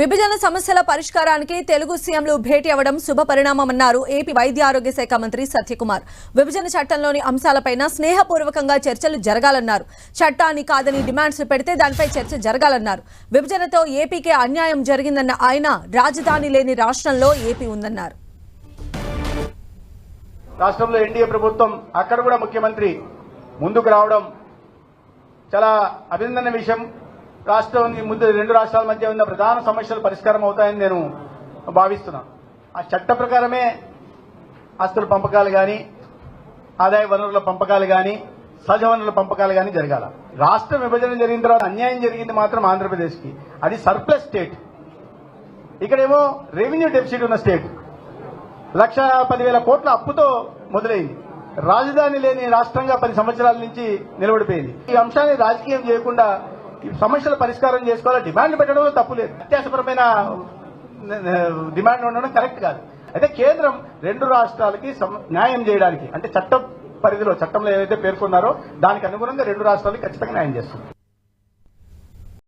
విభజన సమస్యల పరిష్కారానికి తెలుగు సీఎంలు భేటీ అవ్వడం శుభ పరిణామమన్నారు ఏపీ వైద్య ఆరోగ్య శాఖ మంత్రి సత్యకుమార్. విభజన చట్టంలోని అంశాలపైన స్నేహపూర్వకంగా చర్చలు జరగాలన్నారు. చట్టాన్ని కాదని డిమాండ్స్ పెడితే దానిపై చర్చ జరగాలన్నారు. విభజనతో ఏపీకే అన్యాయం జరిగిందన్న ఆయన రాజధాని లేని రాష్ట్రంలో ఏపీ ఉందన్నారు. రాష్ట్రంలో ఎన్డీఏ ప్రభుత్వం అక్కడ కూడా ముఖ్యమంత్రి ముందుకు రావడం చాలా అభినందన విషయం. రాష్ట్రం ముందు రెండు రాష్ట్రాల మధ్య ఉన్న ప్రధాన సమస్యలు పరిష్కారం అవుతాయని నేను భావిస్తున్నాను ఆ చట్ట ప్రకారమే ఆస్తుల పంపకాలు కానీ ఆదాయ వనరుల పంపకాలు కానీ సహజ వనరుల పంపకాలు కానీ జరగాల. రాష్ట్ర విభజన జరిగిన తర్వాత అన్యాయం జరిగింది మాత్రం ఆంధ్రప్రదేశ్కి. అది సర్ప్లస్ స్టేట్. ఇక్కడేమో రెవెన్యూ డెఫిసిట్ ఉన్న స్టేట్. లక్ష పదివేల కోట్ల అప్పుతో మొదలైంది. రాజధాని లేని రాష్ట్రంగా పది సంవత్సరాల నుంచి నిలబడిపోయింది. ఈ అంశాన్ని రాజకీయం చేయకుండా సమస్యల పరిష్కారం చేసుకోవాలి? డిమాండ్ పెట్టడంలో తప్పు లేదు. అత్యాసపరమైన డిమాండ్ ఉండడం కరెక్ట్ కాదు. అయితే కేంద్రం రెండు రాష్ట్రాలకి న్యాయం చేయడానికి అంటే చట్ట పరిధిలో చట్టంలో ఏదైతే పేర్కొన్నారో దానికి అనుగుణంగా రెండు రాష్ట్రాలకి ఖచ్చితంగా న్యాయం చేస్తుంది.